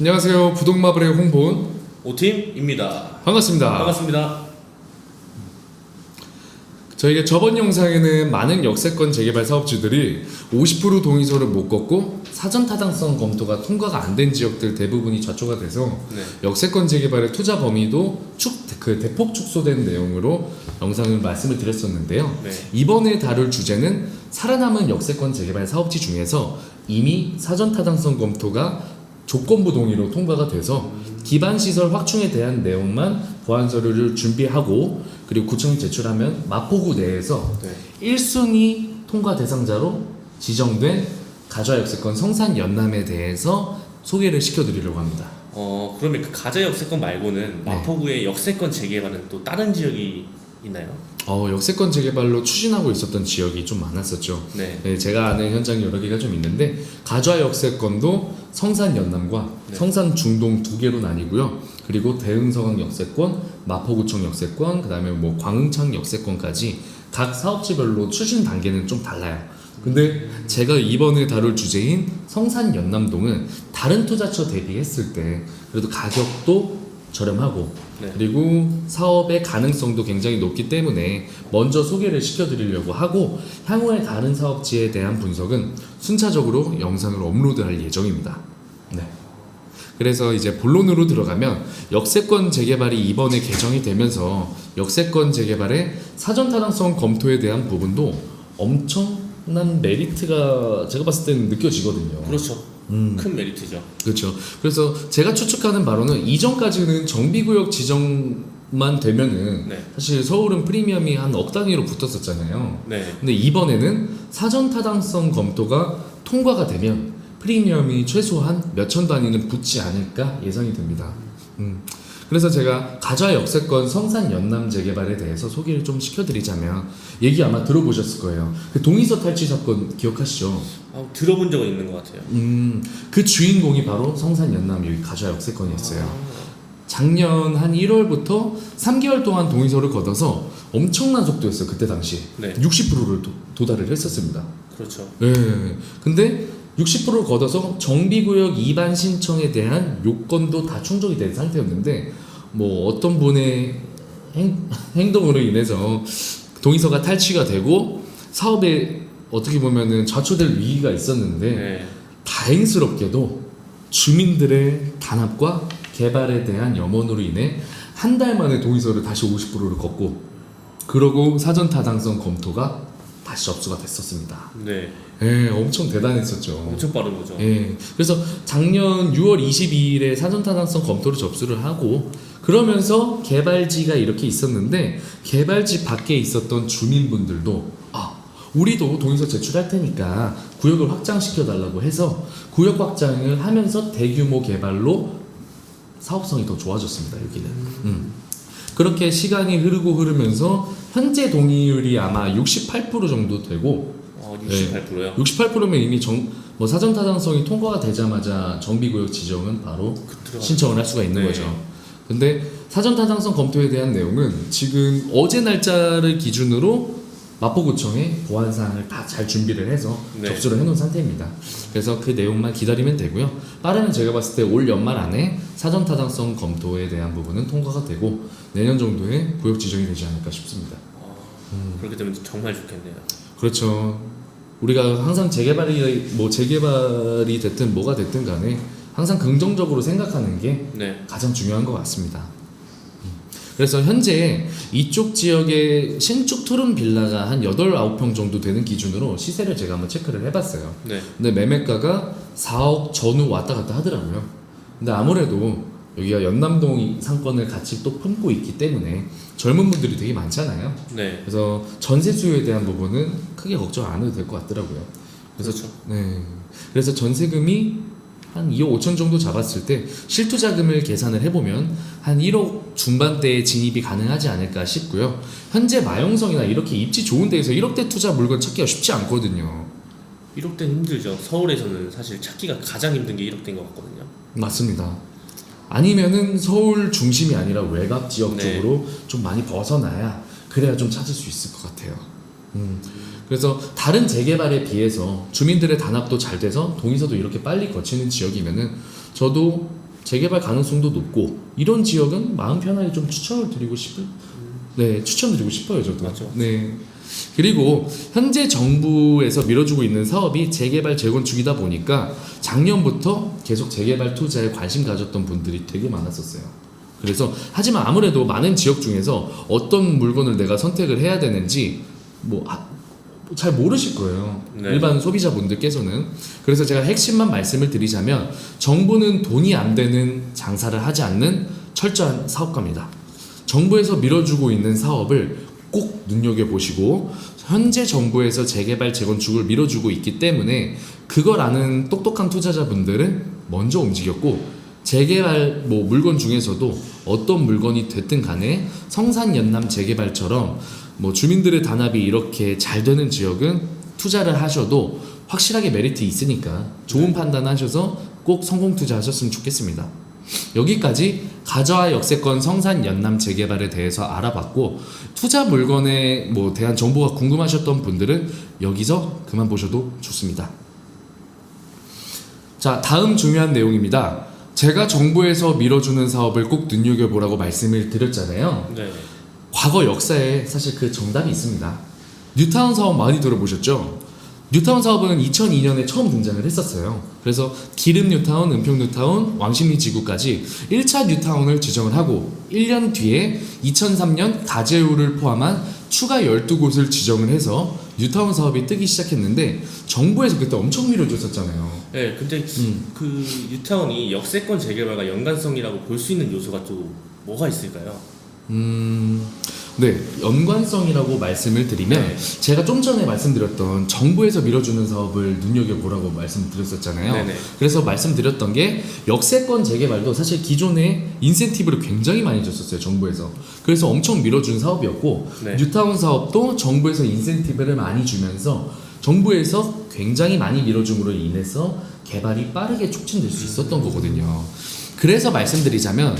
안녕하세요. 부동마블의 홍보원 오팀입니다. 반갑습니다. 반갑습니다. 저희가 저번 영상에는 많은 역세권 재개발 사업주들이 50% 동의서를 못 걷고 사전 타당성 검토가 통과가 안 된 지역들 대부분이 좌초가 돼서 네. 역세권 재개발의 투자 범위도 축 그 대폭 축소된 내용으로 영상을 말씀을 드렸었는데요. 네. 이번에 다룰 주제는 살아남은 역세권 재개발 사업지 중에서 이미 사전 타당성 검토가 조건부 동의로 통과가 돼서 기반 시설 확충에 대한 내용만 보완 서류를 준비하고 그리고 구청에 제출하면 마포구 내에서 네. 1순위 통과 대상자로 지정된 가좌 역세권 성산 연남에 대해서 소개를 시켜드리려고 합니다. 어 그러면 그 가자 역세권 말고는 네. 마포구의 역세권 재개발은 또 다른 지역이 있나요? 어, 역세권 재개발로 추진하고 있었던 지역이 좀 많았었죠. 네. 네, 제가 아는 현장이 여러 개가 좀 있는데 가좌 역세권도 성산 연남과 네. 성산 중동 두 개로 나뉘고요. 그리고 대흥서강 역세권, 마포구청 역세권, 그다음에 뭐 광흥창 역세권까지 각 사업지별로 추진 단계는 좀 달라요. 근데 제가 이번에 다룰 주제인 성산 연남동은 다른 투자처 대비했을 때 그래도 가격도 저렴하고 네. 그리고 사업의 가능성도 굉장히 높기 때문에 먼저 소개를 시켜드리려고 하고 향후에 다른 사업지에 대한 분석은 순차적으로 영상을 업로드할 예정입니다. 네. 그래서 이제 본론으로 들어가면 역세권 재개발이 이번에 개정이 되면서 역세권 재개발의 사전 타당성 검토에 대한 부분도 엄청난 메리트가 제가 봤을 때는 느껴지거든요. 그렇죠. 음. 큰 메리트죠. 그렇죠. 그래서 제가 추측하는 바로는 이전까지는 정비구역 지정만 되면은 네. 사실 서울은 프리미엄이 한 억 단위로 붙었었잖아요. 네. 근데 이번에는 사전 타당성 검토가 통과가 되면 프리미엄이 최소한 몇천 단위는 붙지 않을까 예상이 됩니다. 음. 그래서 제가 가좌 역세권 성산 연남 재개발에 대해서 소개를 좀 시켜드리자면 얘기 아마 들어보셨을 거예요. 그 동의서 탈취 사건 기억하시죠? 아, 들어본 적은 있는 것 같아요. 음, 그 주인공이 바로 성산 연남 여기 가좌 역세권이었어요. 아, 작년 한 1월부터 3개월 동안 동의서를 걷어서 엄청난 속도였어요. 그때 당시 네. 60%를 도, 도달을 했었습니다. 그렇죠. 예. 근데 60%를 걷어서 정비구역 이반 신청에 대한 요건도 다 충족이 된 상태였는데 뭐 어떤 분의 행, 행동으로 인해서 동의서가 탈취가 되고 사업에 어떻게 보면은 좌초될 위기가 있었는데 네. 다행스럽게도 주민들의 단합과 개발에 대한 염원으로 인해 한 달 만에 동의서를 다시 50%를 걷고 그러고 사전 타당성 검토가 다시 접수가 됐었습니다. 네. 예, 엄청 대단했었죠. 엄청 빠른 거죠. 예, 그래서 작년 6월 22일에 사전 타당성 검토를 접수를 하고 그러면서 개발지가 이렇게 있었는데 개발지 밖에 있었던 주민분들도 아 우리도 동의서 제출할 테니까 구역을 확장시켜 달라고 해서 구역 확장을 하면서 대규모 개발로 사업성이 더 좋아졌습니다 여기는. 음. 그렇게 시간이 흐르고 흐르면서 현재 동의율이 아마 68% 정도 되고 어, 네. 68%요. 68%면 이미 정, 뭐 사전 타당성이 통과가 되자마자 정비구역 지정은 바로. 신청을 할 수가 있는 네. 거죠. 근데 사전 타당성 검토에 대한 내용은 지금 어제 날짜를 기준으로 마포구청에 보완 사항을 다 잘 준비를 해서 네. 접수를 해놓은 상태입니다. 그래서 그 내용만 기다리면 되고요. 빠르면 제가 봤을 때 올 연말 안에 사전 타당성 검토에 대한 부분은 통과가 되고 내년 정도에 구역 지정이 되지 않을까 싶습니다. 어, 그렇게 되면 정말 좋겠네요. 그렇죠. 우리가 항상 재개발이 뭐 재개발이 됐든 뭐가 됐든 간에 항상 긍정적으로 생각하는 게 네. 가장 중요한 것 같습니다. 음. 그래서 현재 이쪽 지역에 신축 투룸 빌라가 한 8, 9평 정도 되는 기준으로 시세를 제가 한번 체크를 해봤어요. 네. 근데 매매가가 4억 전후 왔다 갔다 하더라고요. 근데 아무래도 여기가 연남동 상권을 같이 또 품고 있기 때문에 젊은 분들이 되게 많잖아요. 네. 그래서 전세 수요에 대한 부분은 크게 걱정 안 해도 될 것 같더라고요. 그래서 그렇죠. 네. 그래서 전세금이 한 2억 5천 정도 잡았을 때 실투 자금을 계산을 해보면 한 1억 중반대에 진입이 가능하지 않을까 싶고요. 현재 마용성이나 이렇게 입지 좋은 데에서 1억대 투자 물건 찾기가 쉽지 않거든요. 1억대는 힘들죠. 서울에서는 사실 찾기가 가장 힘든 게 1억대인 것 같거든요. 맞습니다. 아니면은 서울 중심이 아니라 외곽 지역 네. 쪽으로 좀 많이 벗어나야 그래야 좀 찾을 수 있을 것 같아요. 음. 그래서 다른 재개발에 비해서 주민들의 단합도 잘 돼서 동의서도 이렇게 빨리 거치는 지역이면은 저도 재개발 가능성도 높고 이런 지역은 마음 편하게 좀 추천을 드리고 싶을 네 추천드리고 싶어요 저도 맞죠. 네 그리고 현재 정부에서 밀어주고 있는 사업이 재개발 재건축이다 보니까 작년부터 계속 재개발 투자에 관심 가졌던 분들이 되게 많았었어요. 그래서 하지만 아무래도 많은 지역 중에서 어떤 물건을 내가 선택을 해야 되는지 뭐잘 모르실 거예요. 네. 일반 소비자분들께서는. 그래서 제가 핵심만 말씀을 드리자면 정부는 돈이 안 되는 장사를 하지 않는 철저한 사업가입니다. 정부에서 밀어주고 있는 사업을 꼭 눈여겨보시고 현재 정부에서 재개발 재건축을 밀어주고 있기 때문에 그걸 아는 똑똑한 투자자분들은 먼저 움직였고 재개발 뭐 물건 중에서도 어떤 물건이 됐든 간에 성산 연남 재개발처럼 뭐 주민들의 단합이 이렇게 잘 되는 지역은 투자를 하셔도 확실하게 메리트 있으니까 좋은 판단하셔서 꼭 성공 투자하셨으면 좋겠습니다. 여기까지 가저와 역세권 성산 연남 재개발에 대해서 알아봤고 투자 물건에 뭐 대한 정보가 궁금하셨던 분들은 여기서 그만 보셔도 좋습니다. 자, 다음 중요한 내용입니다. 제가 정부에서 밀어주는 사업을 꼭 눈여겨보라고 말씀을 드렸잖아요. 네. 과거 역사에 사실 그 정답이 있습니다. 뉴타운 사업 많이 들어보셨죠? 뉴타운 사업은 2002년에 처음 등장을 했었어요. 그래서 기름 뉴타운, 은평 뉴타운, 왕십리 지구까지 1차 뉴타운을 지정을 하고 1년 뒤에 2003년 가제우를 포함한 추가 12곳을 지정을 해서 뉴타운 사업이 뜨기 시작했는데 정부에서 그때 엄청 밀어줬었잖아요. 네, 근데 음. 그 유타운이 역세권 재개발과 연관성이라고 볼 수 있는 요소가 또 뭐가 있을까요? 음, 네, 연관성이라고 말씀을 드리면 네. 제가 좀 전에 말씀드렸던 정부에서 밀어주는 사업을 눈여겨보라고 말씀드렸었잖아요. 네네. 그래서 말씀드렸던 게 역세권 재개발도 사실 기존에 인센티브를 굉장히 많이 줬었어요, 정부에서. 그래서 엄청 밀어준 사업이었고, 네. 뉴타운 사업도 정부에서 인센티브를 많이 주면서 정부에서 굉장히 많이 밀어줌으로 인해서 개발이 빠르게 촉진될 수 있었던 거거든요. 그래서 말씀드리자면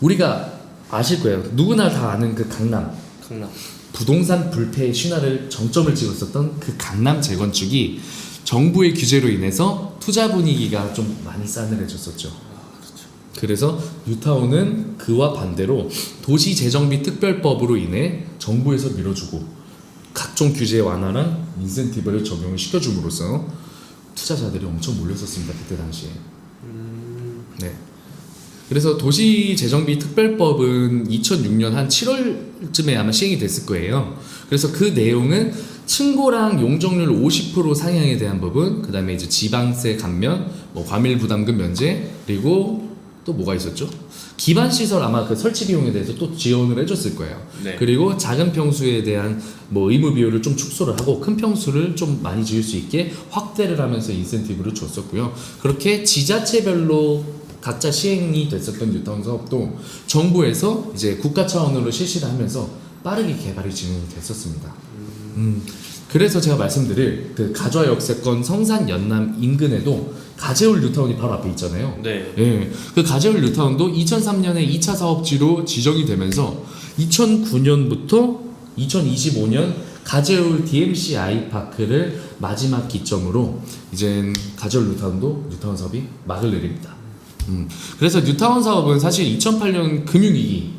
우리가 아실 거예요. 누구나 다 아는 그 강남 강남. 부동산 불패의 신화를 정점을 찍었었던 그 강남 재건축이 정부의 규제로 인해서 투자 분위기가 좀 많이 싸늘해졌었죠. 그래서 뉴타운은 그와 반대로 도시 재정비 특별법으로 인해 정부에서 밀어주고 각종 규제 완화랑 인센티브를 적용을 시켜줌으로써 투자자들이 엄청 몰렸었습니다 그때 당시에. 네. 그래서 도시재정비 특별법은 2006년 한 7월쯤에 아마 시행이 됐을 거예요. 그래서 그 내용은 층고랑 용적률 50% 상향에 대한 부분, 그 다음에 이제 지방세 감면, 뭐 과밀 부담금 면제, 그리고 또 뭐가 있었죠? 기반 시설 아마 그 설치 비용에 대해서 또 지원을 해줬을 거예요. 네. 그리고 작은 평수에 대한 뭐 의무 비율을 좀 축소를 하고 큰 평수를 좀 많이 지을 수 있게 확대를 하면서 인센티브를 줬었고요. 그렇게 지자체별로 각자 시행이 됐었던 뉴타운 사업도 정부에서 이제 국가 차원으로 실시를 하면서 빠르게 개발이 진행이 됐었습니다. 음, 그래서 제가 말씀드릴 그 가좌 역세권 성산 연남 인근에도 가재울 뉴타운이 바로 앞에 있잖아요. 네. 예, 그 가재울 뉴타운도 2003년에 2차 사업지로 지정이 되면서 2009년부터 2025년 가재울 DMC 아이파크를 마지막 기점으로 이제 가재울 뉴타운도 뉴타운 사업이 막을 내립니다. 음, 그래서 뉴타운 사업은 사실 2008년 금융위기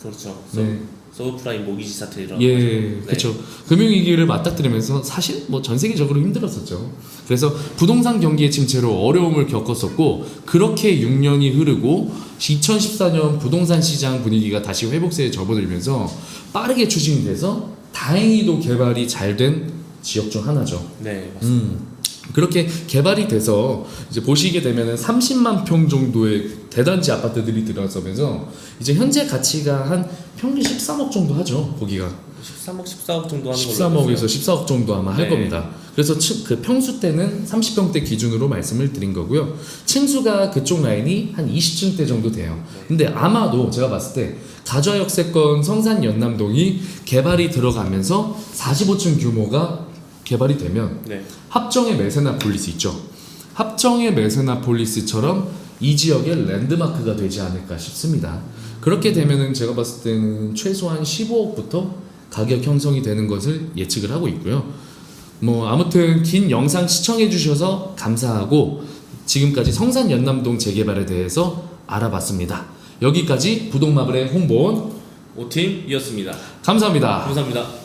그렇죠. 네. 서브프라임 모기지 사태 일어나고 예, 네. 그렇죠. 금융위기를 맞닥뜨리면서 사실 뭐 전 세계적으로 힘들었었죠. 그래서 부동산 경기의 침체로 어려움을 겪었었고 그렇게 6년이 흐르고 2014년 부동산 시장 분위기가 다시 회복세에 접어들면서 빠르게 추진이 돼서 다행히도 개발이 잘 된 지역 중 하나죠. 네, 맞습니다. 음. 그렇게 개발이 돼서 이제 보시게 되면은 30만 평 정도의 대단지 아파트들이 들어서면서 이제 현재 가치가 한 평균 13억 정도 하죠. 거기가 13억, 14억 정도 하는 걸로 13억에서 14억 정도 아마 할 네. 겁니다. 그래서 층- 그 평수 때는 30평대 기준으로 말씀을 드린 거고요. 층수가 그쪽 라인이 한 20층대 정도 돼요. 근데 아마도 제가 봤을 때 가좌역세권 성산 연남동이 개발이 들어가면서 45층 규모가 개발이 되면 네. 합정의 메세나폴리스 있죠. 합정의 메세나폴리스처럼 이 지역의 랜드마크가 되지 않을까 싶습니다. 그렇게 되면은 제가 봤을 때는 최소한 15억부터 가격 형성이 되는 것을 예측을 하고 있고요. 뭐 아무튼 긴 영상 시청해 주셔서 감사하고 지금까지 성산 연남동 재개발에 대해서 알아봤습니다. 여기까지 부동마블의 홍보원 오팀이었습니다. 감사합니다. 감사합니다.